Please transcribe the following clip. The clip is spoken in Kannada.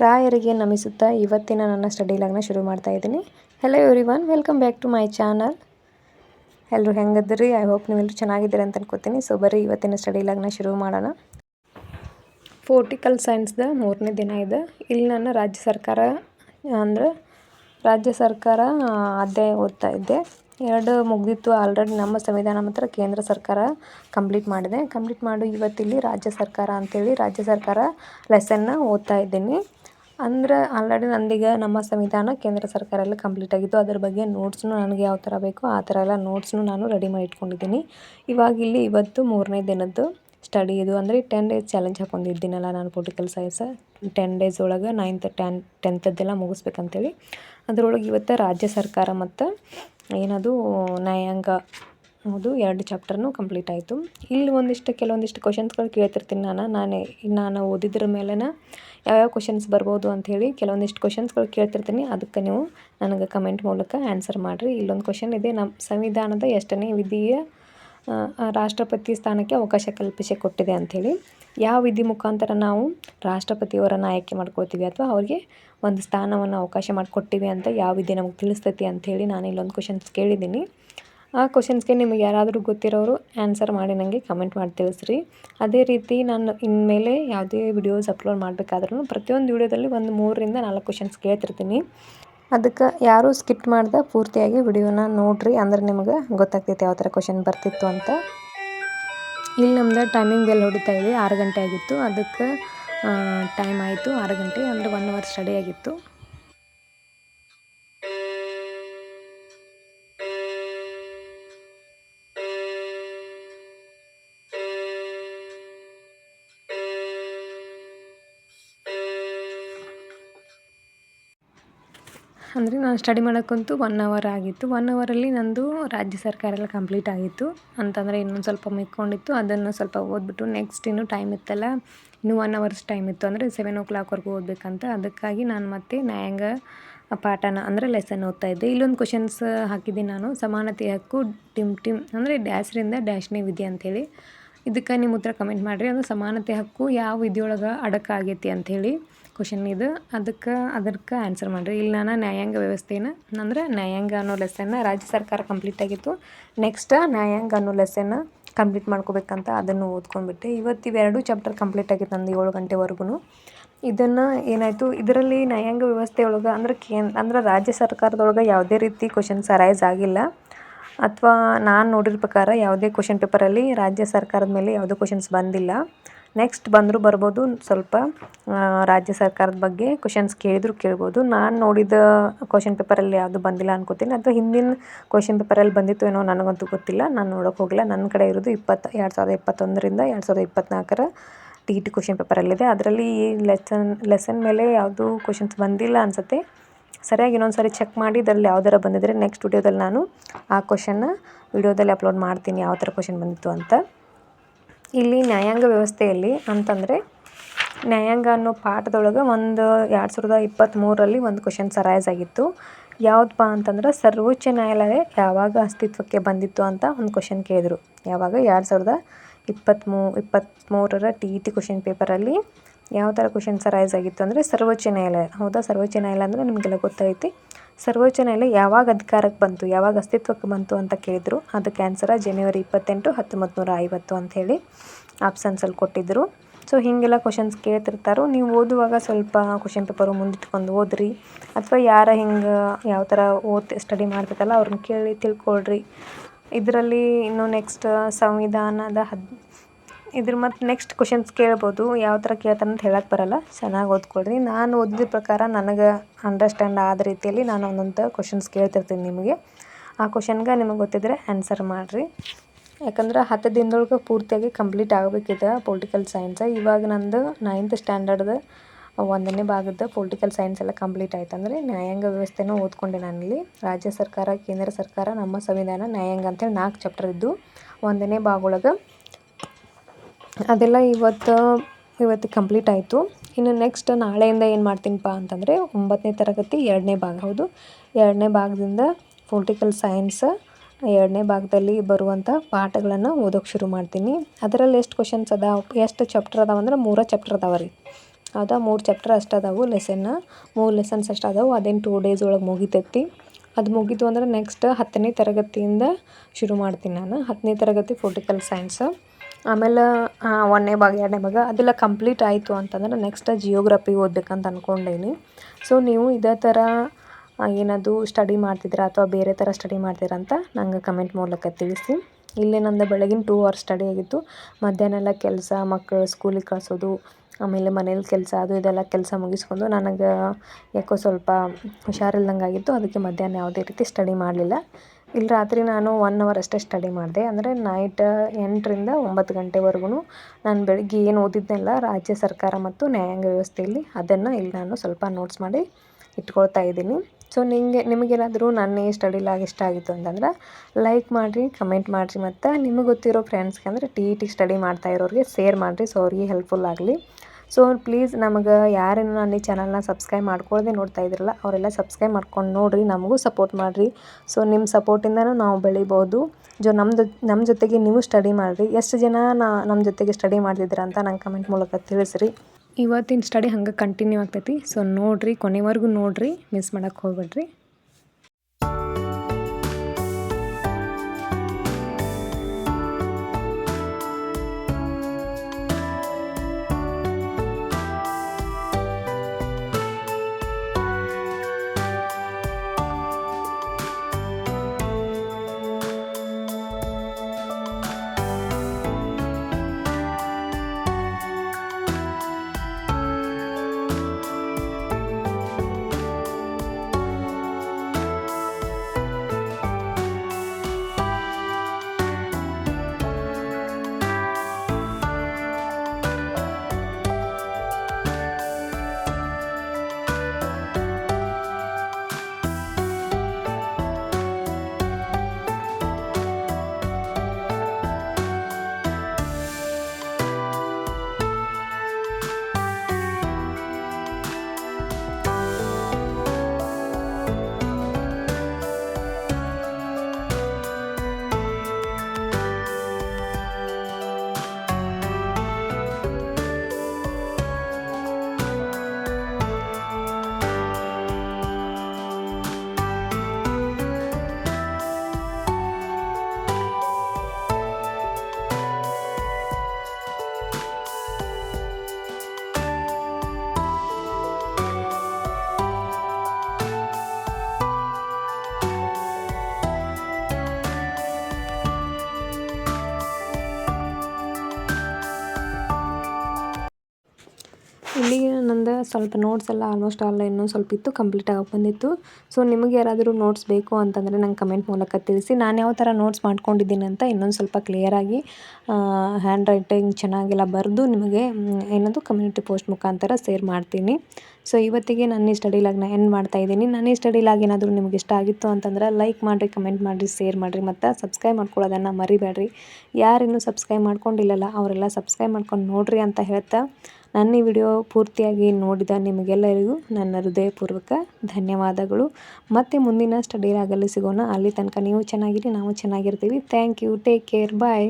ರಾಯರಿಗೆ ನಮಿಸುತ್ತಾ ಇವತ್ತಿನ ನನ್ನ ಸ್ಟಡಿ ಲಾಗ್ನ ಶುರು ಮಾಡ್ತಾ ಇದ್ದೀನಿ. Hello everyone welcome back to my channel ಎಲ್ಲರೂ ಹೆಂಗದ್ರಿ ಐ ಹೋಪ್ ನೀವೆಲ್ಲರೂ ಚೆನ್ನಾಗಿದ್ದೀರಿ ಅಂತ ಅನ್ಕೋತೀನಿ. ಸೊ ಬರೀ ಇವತ್ತಿನ ಸ್ಟಡಿ ಲಾಗ್ನ ಶುರು ಮಾಡೋಣ. ಪೋರ್ಟಿಕಲ್ ಸೈನ್ಸ್ದ ಮೂರನೇ ದಿನ ಇದೆ. ಇಲ್ಲಿ ನಾನು ರಾಜ್ಯ ಸರ್ಕಾರ, ಅಂದ್ರೆ ರಾಜ್ಯ ಸರ್ಕಾರ ಅಧ್ಯಾಯ ಓದ್ತಾ ಇದ್ದೆ ಎರಡು ಮುಗಿದಿತ್ತು ಆಲ್ರೆಡಿ ನಮ್ಮ ಸಂವಿಧಾನ ಮಾತ್ರ ಕೇಂದ್ರ ಸರ್ಕಾರ ಕಂಪ್ಲೀಟ್ ಮಾಡಿದೆ. ಕಂಪ್ಲೀಟ್ ಮಾಡು ಇವತ್ತಿಲ್ಲಿ ರಾಜ್ಯ ಸರ್ಕಾರ ಅಂತೇಳಿ ರಾಜ್ಯ ಸರ್ಕಾರ ಲೆಸನ್ನ ಓದ್ತಾ ಇದ್ದೀನಿ. ಅಂದ್ರೆ ಆಲ್ರೆಡಿ ನಂದೀಗ ನಮ್ಮ ಸಂವಿಧಾನ ಕೇಂದ್ರ ಸರ್ಕಾರ ಎಲ್ಲ ಕಂಪ್ಲೀಟ್ ಆಗಿತ್ತು. ಅದ್ರ ಬಗ್ಗೆ ನೋಟ್ಸ್ನು ನನಗೆ ಯಾವ ಥರ ಬೇಕೋ, ಆ ಥರ ಎಲ್ಲ ನೋಟ್ಸ್ನು ನಾನು ರೆಡಿ ಮಾಡಿ ಇಟ್ಕೊಂಡಿದ್ದೀನಿ. ಇವಾಗ ಇಲ್ಲಿ ಇವತ್ತು ಮೂರನೇ ದಿನದ್ದು ಸ್ಟಡಿ ಇದು. ಅಂದರೆ ಟೆನ್ ಡೇಸ್ ಚಾಲೆಂಜ್ ಹಾಕೊಂಡಿದ್ದೀನಲ್ಲ ನಾನು ಪೊಲಿಟಿಕಲ್ ಸೈನ್ಸ್ ಟೆನ್ ಡೇಸ್ ಒಳಗೆ ನೈನ್ತ್ ಟೆನ್ ಟೆಂತದ್ದೆಲ್ಲ ಮುಗಿಸ್ಬೇಕಂತೇಳಿ. ಅದರೊಳಗೆ ಇವತ್ತು ರಾಜ್ಯ ಸರ್ಕಾರ ಮತ್ತು ಏನದು, ನ್ಯಾಯಾಂಗ ಅದು ಎರಡು ಚಾಪ್ಟರ್ನು ಕಂಪ್ಲೀಟ್ ಆಯಿತು. ಇಲ್ಲಿ ಒಂದಿಷ್ಟು, ಕೆಲವೊಂದಿಷ್ಟು ಕ್ವಶನ್ಸ್ಗಳು ಕೇಳ್ತಿರ್ತೀನಿ ನಾನು. ನಾನೇ, ನಾನು ಓದಿದ್ರ ಮೇಲೆ ಯಾವ್ಯಾವ ಕ್ವಶನ್ಸ್ ಬರ್ಬೋದು ಅಂಥೇಳಿ ಕೆಲವೊಂದಿಷ್ಟು ಕ್ವಶನ್ಸ್ಗಳು ಕೇಳ್ತಿರ್ತೀನಿ. ಅದಕ್ಕೆ ನೀವು ನನಗೆ ಕಮೆಂಟ್ ಮೂಲಕ ಆನ್ಸರ್ ಮಾಡಿರಿ. ಇಲ್ಲೊಂದು ಕ್ವಶನ್ ಇದೆ ನಮ್ಮ ಸಂವಿಧಾನದ ಎಷ್ಟನೇ ವಿಧಿಯ ರಾಷ್ಟ್ರಪತಿ ಸ್ಥಾನಕ್ಕೆ ಅವಕಾಶ ಕಲ್ಪಿಸಿ ಕೊಟ್ಟಿದೆ ಅಂಥೇಳಿ. ಯಾವ ವಿಧಿ ಮುಖಾಂತರ ನಾವು ರಾಷ್ಟ್ರಪತಿಯವರನ್ನು ಆಯ್ಕೆ ಮಾಡ್ಕೊಳ್ತೀವಿ ಅಥವಾ ಅವ್ರಿಗೆ ಒಂದು ಸ್ಥಾನವನ್ನು ಅವಕಾಶ ಮಾಡಿಕೊಟ್ಟಿವಿ ಅಂತ ಯಾವ ವಿಧಿ ನಮಗೆ ತಿಳಿಸ್ತೈತಿ ಅಂಥೇಳಿ ನಾನು ಇಲ್ಲೊಂದು ಕ್ವಶನ್ಸ್ ಕೇಳಿದ್ದೀನಿ. ಆ ಕ್ವಶನ್ಸ್ಗೆ ನಿಮಗೆ ಯಾರಾದರೂ ಗೊತ್ತಿರೋರು ಆನ್ಸರ್ ಮಾಡಿ ನನಗೆ ಕಮೆಂಟ್ ಮಾಡಿ ತಿಳಿಸ್ರಿ. ಅದೇ ರೀತಿ ನಾನು ಇನ್ಮೇಲೆ ಯಾವುದೇ ವಿಡಿಯೋಸ್ ಅಪ್ಲೋಡ್ ಮಾಡಬೇಕಾದ್ರೂ ಪ್ರತಿಯೊಂದು ವಿಡಿಯೋದಲ್ಲಿ ಒಂದು ಮೂರರಿಂದ ನಾಲ್ಕು ಕ್ವಶನ್ಸ್ ಕೇಳ್ತಿರ್ತೀನಿ. ಅದಕ್ಕೆ ಯಾರೂ ಸ್ಕಿಪ್ ಮಾಡ್ದೆ ಪೂರ್ತಿಯಾಗಿ ವಿಡಿಯೋನ ನೋಡಿರಿ, ಅಂದ್ರೆ ನಿಮಗೆ ಗೊತ್ತಾಗ್ತೈತೆ ಯಾವ ಥರ ಕ್ವಶನ್ ಬರ್ತಿತ್ತು ಅಂತ. ಇಲ್ಲಿ ನಮ್ದು ಟೈಮಿಂಗ್ ಬೆಲ್ ಹೊಡಿತಾ ಇದೆ, ಆರು ಗಂಟೆ ಆಗಿತ್ತು. ಅದಕ್ಕೆ ಟೈಮ್ ಆಯಿತು, ಆರು ಗಂಟೆ, ಅಂದರೆ ಒನ್ ಅವರ್ ಸ್ಟಡಿ ಆಗಿತ್ತು. ಅಂದರೆ ನಾನು ಸ್ಟಡಿ ಮಾಡೋಕ್ಕಂತೂ ಒನ್ ಅವರ್ ಆಗಿತ್ತು. ಒನ್ ಅವರಲ್ಲಿ ನಂದು ರಾಜ್ಯ ಸರ್ಕಾರ ಎಲ್ಲ ಕಂಪ್ಲೀಟ್ ಆಗಿತ್ತು. ಅಂತಂದರೆ ಇನ್ನೊಂದು ಸ್ವಲ್ಪ ಮಿಕ್ಕೊಂಡಿತ್ತು ಅದನ್ನು ಸ್ವಲ್ಪ ಓದ್ಬಿಟ್ಟು ನೆಕ್ಸ್ಟ್ ಇನ್ನೂ ಟೈಮ್ ಇತ್ತಲ್ಲ, ಇನ್ನೂ ಒನ್ ಅವರ್ಸ್ ಟೈಮ್ ಇತ್ತು. ಅಂದರೆ ಸೆವೆನ್ ಓ ಕ್ಲಾಕ್ವರೆಗೂ ಓದಬೇಕಂತ. ಅದಕ್ಕಾಗಿ ನಾನು ಮತ್ತೆ ನ್ಯಾಯಾಂಗ ಪಾಠನ ಅಂದರೆ ಲೆಸನ್ ಓದ್ತಾ ಇದ್ದೆ. ಇಲ್ಲೊಂದು ಕ್ವಶನ್ಸ್ ಹಾಕಿದ್ದೀನಿ ನಾನು. ಸಮಾನತೆ ಹಕ್ಕು ಟಿಮ್ ಟಿಮ್ ಅಂದರೆ ಡ್ಯಾಶ್ರಿಂದ ಡ್ಯಾಶ್ನೇ ವಿಧಿ ಅಂಥೇಳಿ ಇದಕ್ಕೆ ನಿಮ್ಮ ಉತ್ತರ ಕಮೆಂಟ್ ಮಾಡಿರಿ. ಅಂದರೆ ಸಮಾನತೆ ಹಕ್ಕು ಯಾವ ವಿಧಿಯೊಳಗೆ ಅಡಕಾಗೈತಿ ಅಂಥೇಳಿ ಕ್ವಶನ್ ಇದು. ಅದಕ್ಕೆ ಅದಕ್ಕೆ ಆನ್ಸರ್ ಮಾಡಿರಿ. ಇಲ್ಲಿ ನಾನು ನ್ಯಾಯಾಂಗ ವ್ಯವಸ್ಥೆನ, ಅಂದರೆ ನ್ಯಾಯಾಂಗ ಅನ್ನೋ ಲೆಸನ್ನ ರಾಜ್ಯ ಸರ್ಕಾರ ಕಂಪ್ಲೀಟ್ ಆಗಿತ್ತು. ನೆಕ್ಸ್ಟ್ ನ್ಯಾಯಾಂಗ ಅನ್ನೋ ಲೆಸನ್ನ ಕಂಪ್ಲೀಟ್ ಮಾಡ್ಕೋಬೇಕಂತ ಅದನ್ನು ಓದ್ಕೊಂಡ್ಬಿಟ್ಟೆ. ಇವತ್ತು ಇವೆರಡು ಚಾಪ್ಟರ್ ಕಂಪ್ಲೀಟ್ ಆಗಿತ್ತು ನಂದು ಏಳು ಗಂಟೆವರೆಗೂ ಇದನ್ನು ಏನಾಯಿತು? ಇದರಲ್ಲಿ ನ್ಯಾಯಾಂಗ ವ್ಯವಸ್ಥೆ ಒಳಗೆ ಅಂದ್ರೆ ಕೇಂದ್ರ ಅಂದ್ರೆ ರಾಜ್ಯ ಸರ್ಕಾರದೊಳಗೆ ಯಾವುದೇ ರೀತಿ ಕ್ವಶನ್ಸ್ ಅರೈಸ್ ಆಗಿಲ್ಲ. ಅಥವಾ ನಾನು ನೋಡಿರೋ ಪ್ರಕಾರ ಯಾವುದೇ ಕ್ವಶನ್ ಪೇಪರಲ್ಲಿ ರಾಜ್ಯ ಸರ್ಕಾರದ ಮೇಲೆ ಯಾವುದೇ ಕ್ವಶನ್ಸ್ ಬಂದಿಲ್ಲ. ನೆಕ್ಸ್ಟ್ ಬಂದರೂ ಬರ್ಬೋದು ಸ್ವಲ್ಪ ರಾಜ್ಯ ಸರ್ಕಾರದ ಬಗ್ಗೆ ಕ್ವಶನ್ಸ್ ಕೇಳಿದ್ರು ಕೇಳ್ಬೋದು. ನಾನು ನೋಡಿದ ಕ್ವಶನ್ ಪೇಪರಲ್ಲಿ ಯಾವುದು ಬಂದಿಲ್ಲ ಅನ್ಕೋತೀನಿ. ಅಥವಾ ಹಿಂದಿನ ಕ್ವಶನ್ ಪೇಪರಲ್ಲಿ ಬಂದಿತ್ತು ಏನೋ ನನಗಂತೂ ಗೊತ್ತಿಲ್ಲ. ನಾನು ನೋಡೋಕೆ ಹೋಗಿಲ್ಲ ನನ್ನ ಕಡೆ ಇರೋದು ಇಪ್ಪತ್ತು, ಎರಡು ಸಾವಿರದ ಇಪ್ಪತ್ತೊಂದರಿಂದ ಎರಡು ಸಾವಿರದ ಇಪ್ಪತ್ತ್ನಾಲ್ಕರ ಟಿ ಇ ಟಿ ಕ್ವಶನ್ ಪೇಪರಲ್ಲಿದೆ ಅದರಲ್ಲಿ ಈ ಲೆಸನ್ ಲೆಸನ್ ಮೇಲೆ ಯಾವುದು ಕ್ವಶನ್ಸ್ ಬಂದಿಲ್ಲ ಅನಿಸುತ್ತೆ. ಸರಿಯಾಗಿ ಇನ್ನೊಂದು ಸಾರಿ ಚೆಕ್ ಮಾಡಿ ಇದರಲ್ಲಿ ಯಾವ್ದಾರ ಬಂದಿದ್ದರೆ ನೆಕ್ಸ್ಟ್ ವಿಡಿಯೋದಲ್ಲಿ ನಾನು ಆ ಕ್ವಶನ್ನ ವಿಡಿಯೋದಲ್ಲಿ ಅಪ್ಲೋಡ್ ಮಾಡ್ತೀನಿ ಯಾವ ಥರ ಕ್ವಶನ್ ಬಂದಿತ್ತು ಅಂತ. ಇಲ್ಲಿ ನ್ಯಾಯಾಂಗ ವ್ಯವಸ್ಥೆಯಲ್ಲಿ ಅಂತಂದರೆ, ನ್ಯಾಯಾಂಗ ಅನ್ನೋ ಪಾಠದೊಳಗೆ ಒಂದು ಎರಡು ಸಾವಿರದ ಇಪ್ಪತ್ತ್ಮೂರರಲ್ಲಿ ಒಂದು ಕ್ವಶನ್ಸ್ ಸರೈಸ್ ಆಗಿತ್ತು. ಯಾವುದಪ್ಪ ಅಂತಂದ್ರೆ, ಸರ್ವೋಚ್ಚ ನ್ಯಾಯಾಲಯ ಯಾವಾಗ ಅಸ್ತಿತ್ವಕ್ಕೆ ಬಂದಿತ್ತು ಅಂತ ಒಂದು ಕ್ವಶನ್ ಕೇಳಿದರು. ಯಾವಾಗ? ಎರಡು ಸಾವಿರದ ಇಪ್ಪತ್ತ್ಮೂ ಇಪ್ಪತ್ತ್ಮೂರರ ಟಿ ಇ ಟಿ ಕ್ವಶನ್ ಪೇಪರಲ್ಲಿ ಯಾವ ಥರ ಕ್ವಶನ್ಸ್ ಸರೈಸ್ ಆಗಿತ್ತು ಅಂದರೆ, ಸರ್ವೋಚ್ಚ ನ್ಯಾಯಾಲಯ. ಹೌದಾ? ಸರ್ವೋಚ್ಚ ನ್ಯಾಯಾಲಯ ಅಂದರೆ ನಿಮಗೆಲ್ಲ ಗೊತ್ತೈತಿ ಸರ್ವೋಚ್ಚ ಯಾವಾಗ ಅಧಿಕಾರಕ್ಕೆ ಬಂತು, ಯಾವಾಗ ಅಸ್ತಿತ್ವಕ್ಕೆ ಬಂತು ಅಂತ ಕೇಳಿದರು. ಅದಕ್ಕೆ ಆನ್ಸರ ಜನವರಿ ಇಪ್ಪತ್ತೆಂಟು ಹತ್ತೊಂಬತ್ತು ನೂರ ಐವತ್ತು ಅಂಥೇಳಿ ಆಪ್ಷನ್ಸಲ್ಲಿ ಕೊಟ್ಟಿದ್ದರು ಸೊ ಹೀಗೆಲ್ಲ ಕ್ವಶನ್ಸ್ ಕೇಳ್ತಿರ್ತಾರೆ, ನೀವು ಓದುವಾಗ ಸ್ವಲ್ಪ ಕ್ವಶನ್ ಪೇಪರು ಮುಂದಿಟ್ಕೊಂಡು ಓದ್ರಿ. ಅಥವಾ ಯಾರು ಹಿಂಗೆ, ಯಾವ ಥರ ಓದ್ ಸ್ಟಡಿ ಮಾಡ್ಬೇಕಲ್ಲ, ಅವ್ರನ್ನ ಕೇಳಿ ತಿಳ್ಕೊಳ್ರಿ. ಇದರಲ್ಲಿ ಇನ್ನು ನೆಕ್ಸ್ಟ್ ಸಂವಿಧಾನದ ಹದ್ ಇದ್ರ ಮತ್ತು ನೆಕ್ಸ್ಟ್ ಕ್ವಶನ್ಸ್ ಕೇಳ್ಬೋದು. ಯಾವ ಥರ ಕೇಳ್ತಾರೆ ಅಂತ ಹೇಳಕ್ಕೆ ಬರಲ್ಲ. ಚೆನ್ನಾಗಿ ಓದ್ಕೊಳ್ರಿ. ನಾನು ಓದಿದ ಪ್ರಕಾರ ನನಗೆ ಅಂಡರ್ಸ್ಟ್ಯಾಂಡ್ ಆದ ರೀತಿಯಲ್ಲಿ ನಾನು ಒಂದೊಂದು ಕ್ವಶನ್ಸ್ ಕೇಳ್ತಿರ್ತೀನಿ ನಿಮಗೆ. ಆ ಕ್ವಶನ್ಗೆ ನಿಮಗೆ ಗೊತ್ತಿದ್ದರೆ ಆನ್ಸರ್ ಮಾಡಿರಿ. ಯಾಕಂದ್ರೆ ಹತ್ತು ದಿನದೊಳಗೆ ಪೂರ್ತಿಯಾಗಿ ಕಂಪ್ಲೀಟ್ ಆಗಬೇಕಿದೆ ಪೊಲಿಟಿಕಲ್ ಸೈನ್ಸ್ ಇವಾಗ ನಂದು ನೈನ್ತ್ ಸ್ಟ್ಯಾಂಡರ್ಡ್ದು ಒಂದನೇ ಭಾಗದ ಪೊಲಿಟಿಕಲ್ ಸೈನ್ಸ್ ಎಲ್ಲ ಕಂಪ್ಲೀಟ್ ಆಯ್ತು ಅಂದರೆ ನ್ಯಾಯಾಂಗ ವ್ಯವಸ್ಥೆನೂ ಓದ್ಕೊಂಡೆ ನಾನಿಲ್ಲಿ. ರಾಜ್ಯ ಸರ್ಕಾರ, ಕೇಂದ್ರ ಸರ್ಕಾರ ನಮ್ಮ ಸಂವಿಧಾನ ನ್ಯಾಯಾಂಗ ಅಂತೇಳಿ ನಾಲ್ಕು ಚಾಪ್ಟರ್ ಇದ್ದು ಒಂದನೇ ಭಾಗ ಒಳಗೆ ಅದೆಲ್ಲ ಇವತ್ತು ಇವತ್ತು ಕಂಪ್ಲೀಟ್ ಆಯಿತು. ಇನ್ನು ನೆಕ್ಸ್ಟ್ ನಾಳೆಯಿಂದ ಏನು ಮಾಡ್ತೀನಪ್ಪ ಅಂತಂದರೆ ಒಂಬತ್ತನೇ ತರಗತಿ ಎರಡನೇ ಭಾಗ. ಹೌದು, ಎರಡನೇ ಭಾಗದಿಂದ ಪೊಲಿಟಿಕಲ್ ಸೈನ್ಸ್ ಎರಡನೇ ಭಾಗದಲ್ಲಿ ಬರುವಂಥ ಪಾಠಗಳನ್ನು ಓದೋಕೆ ಶುರು ಮಾಡ್ತೀನಿ. ಅದರಲ್ಲಿ ಎಷ್ಟು ಕ್ವಶನ್ಸ್ ಅದಾವೆ, ಎಷ್ಟು ಚಾಪ್ಟರ್ ಅದಾವೆ ಅಂದ್ರೆ ಮೂರ ಚಾಪ್ಟರ್ ಅದಾವೆ ರೀ. ಹೌದಾ ಮೂರು ಚಾಪ್ಟರ್ ಅಷ್ಟು ಅದಾವು ಲೆಸನ್ ಮೂರು ಲೆಸನ್ಸ್ ಅಷ್ಟು ಅದಾವು, ಅದೇನು ಟೂ ಡೇಸ್ ಒಳಗೆ ಮುಗಿತೈತಿ. ಅದು ಮುಗಿತು ಅಂದ್ರೆ ನೆಕ್ಸ್ಟ್ ಹತ್ತನೇ ತರಗತಿಯಿಂದ ಶುರು ಮಾಡ್ತೀನಿ ನಾನು. ಹತ್ತನೇ ತರಗತಿ ಪೊಲಿಟಿಕಲ್ ಸೈನ್ಸ್ ಆಮೇಲೆ ಒಂದನೇ ಭಾಗ, ಎರಡನೇ ಭಾಗ ಅದೆಲ್ಲ ಕಂಪ್ಲೀಟ್ ಆಯಿತು ಅಂತಂದ್ರೆ ನೆಕ್ಸ್ಟ್ ಜಿಯೋಗ್ರಫಿ ಓದಬೇಕಂತ ಅಂದ್ಕೊಂಡೀನಿ ಸೊ ನೀವು ಇದೇ ಥರ ಏನದು ಸ್ಟಡಿ ಮಾಡ್ತಿದ್ದೀರಾ ಅಥವಾ ಬೇರೆ ಥರ ಸ್ಟಡಿ ಮಾಡ್ತೀರಾ ಅಂತ ನಂಗೆ ಕಮೆಂಟ್ ಮೂಲಕ ತಿಳಿಸಿ. ಇಲ್ಲಿ ನಂದು ಬೆಳಗಿನ ಟೂ ಅವರ್ಸ್ ಸ್ಟಡಿ ಆಗಿತ್ತು. ಮಧ್ಯಾಹ್ನ ಎಲ್ಲ ಕೆಲಸ ಮಕ್ಕಳು ಸ್ಕೂಲಿಗೆ ಕಳಿಸೋದು, ಆಮೇಲೆ ಮನೇಲಿ ಕೆಲಸ, ಅದು ಇದೆಲ್ಲ ಕೆಲಸ ಮುಗಿಸ್ಕೊಂಡು ನನಗೆ ಯಾಕೋ ಸ್ವಲ್ಪ ಹುಷಾರಿಲ್ದಂಗೆ ಆಗಿತ್ತು ಅದಕ್ಕೆ ಮಧ್ಯಾಹ್ನ ಯಾವುದೇ ರೀತಿ ಸ್ಟಡಿ ಮಾಡಲಿಲ್ಲ. ಇಲ್ಲಿ ರಾತ್ರಿ ನಾನು ಒನ್ ಅವರ್ ಅಷ್ಟೇ ಸ್ಟಡಿ ಮಾಡಿದೆ. ಅಂದರೆ ನೈಟ್ ಎಂಟರಿಂದ ಒಂಬತ್ತು ಗಂಟೆವರೆಗೂ ನಾನು ಬೆಳಗ್ಗೆ ಏನು ಓದಿದ್ದೆನಲ್ಲ ರಾಜ್ಯ ಸರ್ಕಾರ ಮತ್ತು ನ್ಯಾಯಾಂಗ ವ್ಯವಸ್ಥೆಯಲ್ಲಿ ಅದನ್ನು ಇಲ್ಲಿ ನಾನು ಸ್ವಲ್ಪ ನೋಟ್ಸ್ ಮಾಡಿ ಇಟ್ಕೊಳ್ತಾ ಇದ್ದೀನಿ. ಸೊ ನಿಮಗೆ ನಿಮಗೇನಾದರೂ ನನ್ನ ಈ ಸ್ಟಡಿ ಲಾಗ್ ಇಷ್ಟ ಆಗಿತ್ತು ಅಂತಂದ್ರೆ ಲೈಕ್ ಮಾಡಿರಿ ಕಮೆಂಟ್ ಮಾಡಿರಿ ಮತ್ತು ನಿಮಗೆ ಗೊತ್ತಿರೋ ಫ್ರೆಂಡ್ಸ್ಗೆ ಅಂದರೆ ಟಿ ಇ ಟಿ ಸ್ಟಡಿ ಮಾಡ್ತಾ ಇರೋರಿಗೆ ಸೇರ್ ಮಾಡಿರಿ. ಸೊ ಅವ್ರಿಗೆ ಹೆಲ್ಪ್ಫುಲ್ ಆಗಲಿ. ಸೊ ಪ್ಲೀಸ್ ನಮಗೆ ಯಾರೇನು ನನ್ನ ಈ ಚಾನಲ್ನ ಸಬ್ಸ್ಕ್ರೈಬ್ ಮಾಡ್ಕೊಳ್ಳದೆ ನೋಡ್ತಾ ಇದ್ರಲ್ಲ, ಅವರೆಲ್ಲ ಸಬ್ಸ್ಕ್ರೈಬ್ ಮಾಡ್ಕೊಂಡು ನೋಡಿರಿ, ನಮಗೂ ಸಪೋರ್ಟ್ ಮಾಡಿರಿ. ಸೊ ನಿಮ್ಮ ಸಪೋರ್ಟಿಂದನೂ ನಾವು ಬೆಳಿಬೋದು. ಜೊ ನಮ್ಮದು ನಮ್ಮ ಜೊತೆಗೆ ನೀವು ಸ್ಟಡಿ ಮಾಡಿರಿ. ಎಷ್ಟು ಜನ ನಾ ನಮ್ಮ ಜೊತೆಗೆ ಸ್ಟಡಿ ಮಾಡ್ತಿದ್ದೀರಾ ಅಂತ ನಂಗೆ ಕಮೆಂಟ್ ಮೂಲಕ ತಿಳಿಸ್ರಿ. ಇವತ್ತಿನ ಸ್ಟಡಿ ಹಂಗೆ ಕಂಟಿನ್ಯೂ ಆಗ್ತೈತಿ. ಸೊ ನೋಡಿರಿ, ಕೊನೆವರೆಗೂ ನೋಡಿರಿ ಮಿಸ್ ಮಾಡೋಕ್ಕೆ ಹೋಗ್ಬೇಡ್ರಿ. ನಂದು ಸ್ವಲ್ಪ ನೋಟ್ಸ್ ಎಲ್ಲ ಆಲ್ಮೋಸ್ಟ್ ಆಲ್ ಇನ್ನೂ ಸ್ವಲ್ಪ ಇತ್ತು ಕಂಪ್ಲೀಟ್ ಆಗಿ ಬಂದಿತ್ತು. ಸೊ ನಿಮಗೆ ಯಾರಾದರೂ ನೋಟ್ಸ್ ಬೇಕು ಅಂತಂದರೆ ನಂಗೆ ಕಮೆಂಟ್ ಮೂಲಕ ತಿಳಿಸಿ. ನಾನು ಯಾವ ಥರ ನೋಟ್ಸ್ ಮಾಡ್ಕೊಂಡಿದ್ದೀನಿ ಅಂತ ಇನ್ನೊಂದು ಸ್ವಲ್ಪ ಕ್ಲಿಯರಾಗಿ ಹ್ಯಾಂಡ್ ರೈಟಿಂಗ್ ಚೆನ್ನಾಗೆಲ್ಲ ಬರೆದು ನಿಮಗೆ ಏನದು ಕಮ್ಯುನಿಟಿ ಪೋಸ್ಟ್ ಮುಖಾಂತರ ಸೇರ್ ಮಾಡ್ತೀನಿ. ಸೊ ಇವತ್ತಿಗೆ ನನ್ನ ಈ ಸ್ಟಡಿ ಲಾಗ್ನ ಎಂಡ್ ಮಾಡ್ತಾ ಇದ್ದೀನಿ. ನನ್ನ ಈ ಸ್ಟಡಿ ಲಾಗ್ ಏನಾದರೂ ನಿಮಗೆ ಇಷ್ಟ ಆಗಿತ್ತು ಅಂತಂದ್ರೆ ಲೈಕ್ ಮಾಡಿರಿ ಕಮೆಂಟ್ ಮಾಡಿರಿ ಸೇರ್ ಮಾಡಿರಿ ಮತ್ತು ಸಬ್ಸ್ಕ್ರೈಬ್ ಮಾಡ್ಕೊಳ್ಳೋದನ್ನು ಮರಿಬೇಡ್ರಿ. ಯಾರಿನ್ನೂ ಸಬ್ಸ್ಕ್ರೈಬ್ ಮಾಡ್ಕೊಂಡಿಲ್ಲಲ್ಲ, ಅವರೆಲ್ಲ ಸಬ್ಸ್ಕ್ರೈಬ್ ಮಾಡ್ಕೊಂಡು ನೋಡಿರಿ ಅಂತ ಹೇಳ್ತಾ ನನ್ನ ಈ ವಿಡಿಯೋ ಪೂರ್ತಿಯಾಗಿ ನೋಡಿದ ನಿಮಗೆಲ್ಲರಿಗೂ ನನ್ನ ಹೃದಯಪೂರ್ವಕ ಧನ್ಯವಾದಗಳು. ಮತ್ತು ಮುಂದಿನ ಸ್ಟಡಿ ಸಿಗೋಣ. ಅಲ್ಲಿ ತನಕ ನೀವು ಚೆನ್ನಾಗಿರಿ, ನಾವು ಚೆನ್ನಾಗಿರ್ತೀವಿ. Thank you take care bye